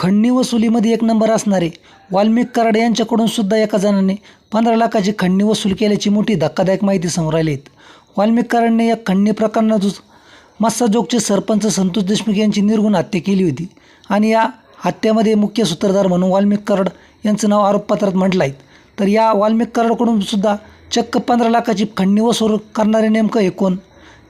खंडणी वसुलीमध्ये एक नंबर असणारे वाल्मिक कराड यांच्याकडून सुद्धा एका जणाने पंधरा लाखाची खंडणी वसूल केल्याची मोठी धक्कादायक माहिती समोर आली आहेत वाल्मिक कराडने या खंडणी प्रकरणातून मस्साजोगचे सरपंच संतोष देशमुख यांची निर्गुण हत्या केली होती आणि या हत्येमध्ये मुख्य सूत्रधार म्हणून वाल्मिक कराड यांचं नाव आरोपपत्रात म्हटलं आहे. तर या वाल्मिक कराडकडून सुद्धा चक्क पंधरा लाखाची खंडणी वसूल करणारे नेमकं हे कोण?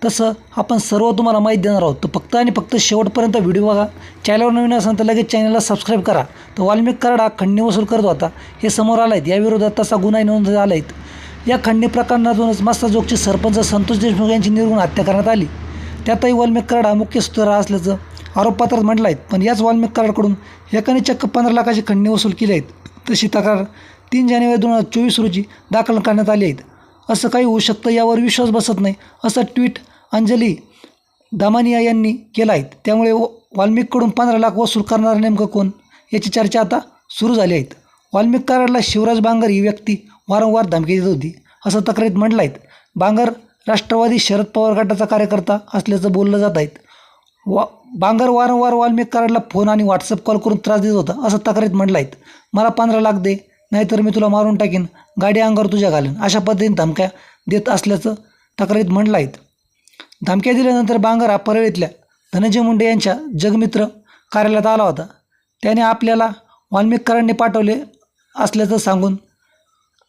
तसं आपण सर्व तुम्हाला माहिती देणार आहोत. तर फक्त आणि फक्त शेवटपर्यंत व्हिडिओ बघा. चॅनलवर नवीन असेल तर लगेच चॅनलला सबस्क्राईब करा. तर वाल्मिक कराड हा खंडणी वसूल करत होता. हे समोर आला आहेत याविरोधात तसा गुन्हा नोंद झाला आहेत या खंडणी प्रकरणातूनच मस्ताजोगचे सरपंच संतोष देशमुख यांची निर्गुण हत्या करण्यात आली. त्यातही वाल्मिक कराड हा मुख्य सूत्रधार असल्याचं आरोपपत्रात म्हटलं आहे पण याच वाल्मिक कराडकडून एकाने चक्क पंधरा लाखाची खंडणी वसूल केली आहेत तशी तक्रार तीन जानेवारी दोन हजार चोवीस रोजी दाखल करण्यात आली आहेत असं काही होऊ शकतं यावर विश्वास बसत नाही असं ट्विट अंजली दामानिया यांनी केलं आहे. त्यामुळे व- वाल्मिककडून पंधरा लाख वसूल करणारा नेमकं कोण? याची चर्चा आता सुरू झाली आहेत वाल्मिक कराडला शिवराज बांगर ही व्यक्ती वारंवार धमकी देत होती असं तक्रारीत म्हटलं आहेत बांगर राष्ट्रवादी शरद पवार गटाचा कार्यकर्ता असल्याचं बोललं जात आहेत वा बांगर वारंवार वाल्मिक कराडला फोन आणि व्हॉट्सअप कॉल करून त्रास देत होता असं तक्रारीत म्हटलं आहेत मला पंधरा लाख दे नाहीतर मी तुला मारून टाकीन गाडी अंगावर तुझ्या घालेन. अशा पद्धतीने धमक्या देत असल्याचं तक्रारीत म्हटलं आहेत धमक्या दिल्यानंतर बांगर हा परळीतल्या धनंजय मुंडे यांच्या जगमित्र कार्यालयात आला होता. त्याने आपल्याला वाल्मिकरांनी पाठवले असल्याचं सांगून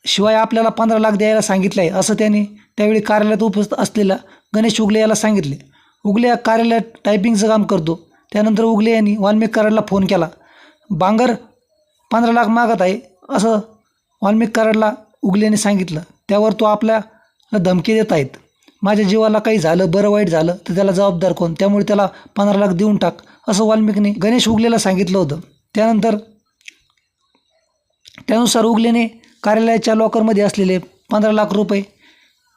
शिवाय आपल्याला पंधरा लाख द्यायला सांगितलं आहे असं त्याने त्यावेळी कार्यालयात उपस्थित असलेल्या गणेश उगले याला सांगितले. उगले या कार्यालयात टायपिंगचं काम करतो. त्यानंतर उगले यांनी वाल्मिकरांना फोन केला. बांगर पंधरा लाख मागत आहे असं वाल्मिक कराडला उगलेने सांगितलं. त्यावर तो आपल्याला धमकी देत आहेत. माझ्या जीवाला काही झालं बरं वाईट झालं तर त्याला जबाबदार कोण? त्यामुळे त्याला पंधरा लाख देऊन टाक असं वाल्मिकने गणेश उगलेला सांगितलं होतं. त्यानंतर त्यानुसार उगलेने कार्यालयाच्या लॉकरमध्ये असलेले पंधरा लाख रुपये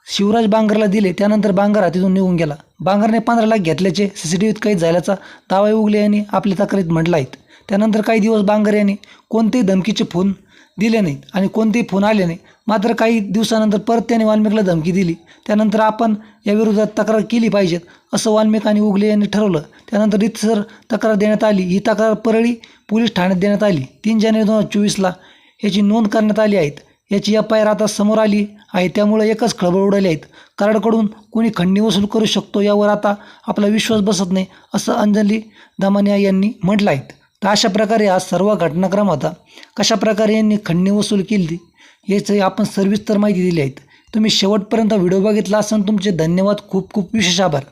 शिवराज बांगरला दिले. त्यानंतर बांगर हा तिथून निघून गेला. बांगरने पंधरा लाख घेतल्याचे सी सी टी व्हीत कैद झाल्याचा दावा उगले यांनी आपल्या तक्रारीत म्हटला आहेत त्यानंतर काही दिवस बांगर यांनी कोणतेही धमकीचे फोन दिले नाहीत आणि कोणतेही फोन आले नाही. मात्र काही दिवसानंतर परत त्याने वाल्मिकला धमकी दिली. त्यानंतर आपण या विरोधात तक्रार केली पाहिजेत असं वाल्मिक आणि उगले यांनी ठरवलं. त्यानंतर रितसर तक्रार देण्यात आली. ही तक्रार परळी पोलीस ठाण्यात देण्यात आली. तीन जानेवारी दोन हजार चोवीसला याची नोंद करण्यात आली आहेत याची एफ आय आर आता समोर आली आहे. त्यामुळे एकच खळबळ उडाली आहेत कराडकडून कोणी खंडणी वसूल करू शकतो यावर आता आपला विश्वास बसत नाही असं अंजली दमानिया यांनी म्हटलं आहे. तर अशा प्रकारे हा सर्व घटनाक्रम होता. कशा प्रकारे यांनी खंडणी वसूल केली याचं आपण सर्विस्तर माहिती दिली आहेत. तुम्ही शेवटपर्यंत व्हिडिओ बघितला असेल तुमचे धन्यवाद खूप खूप विशेष आभार.